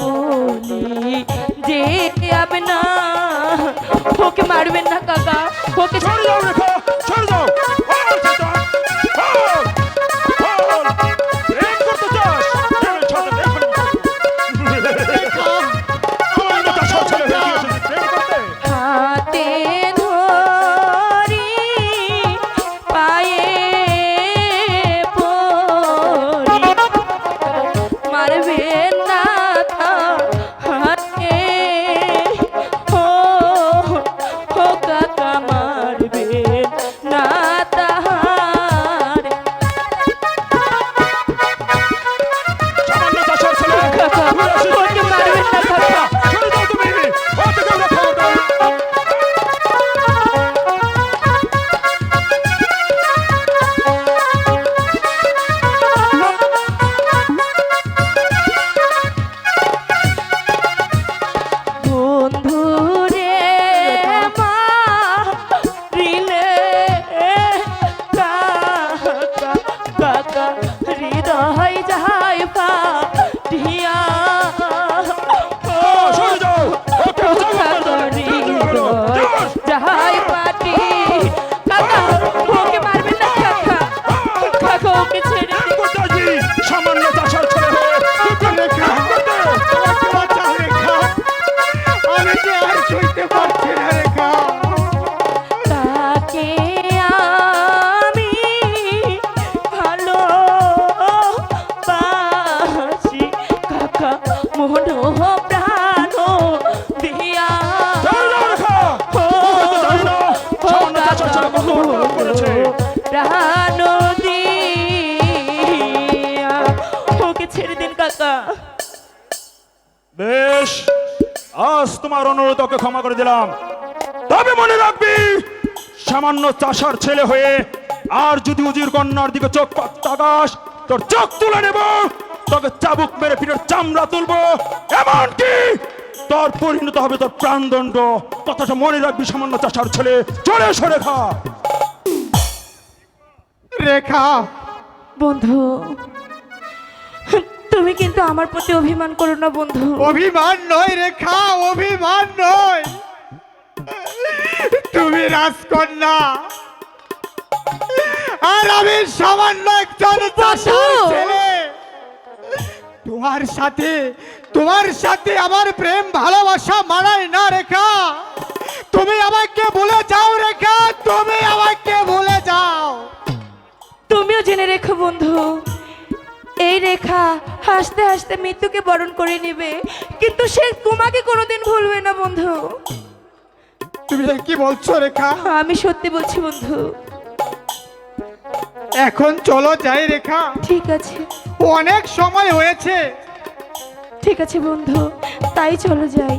বলি যে আপনা ওকে মারবেন না কাকা ওকে সরে যাও রেখা সরে যাও ঢি বেশ আজ তোমার অনুরোধ ওকে ক্ষমা করে দিলাম। তবে মনে রাখবি সামান্য চাষার ছেলে হয়ে আর যদি উজির কন্যার দিকে চোখ তাকাস তোর চোখ তুলে নেব তোকে চাবুক মেরে পিঠের চামড়া তুলবো। এমনকি তোর পরিণত হবে তোর প্রাণদণ্ড। কথাটা মনে রাখবি সামান্য চাষার ছেলে। চলে সরে খা রেখা। বন্ধু তুমি কিন্তু আমার প্রতি অভিমান করো না বন্ধু। অভিমান নয় রেখা অভিমান নয়। তুমি রাজকন্যা। আর আমি সামান্য একজন চাষার ছেলে। তোমার সাথে তোমার সাথে আমার প্রেম ভালোবাসা মানায় না রেখা তুমি আমাকে বলে যাও রেখা তুমি আমাকে বলে যাও। তুমিও জেনে রেখো বন্ধু। এই রেখা হাসতে হাসতে মৃত্যুকে বরণ করে নিবে। কিন্তু সে তোমাকে কোনোদিন ভুলবে না বন্ধু। তুমি কি বলছো রেখা? আমি সত্যি বলছি বন্ধু। এখন চলো যাই রেখা। ঠিক আছে। অনেক সময় হয়েছে। ঠিক আছে বন্ধু। তাই চলো যাই।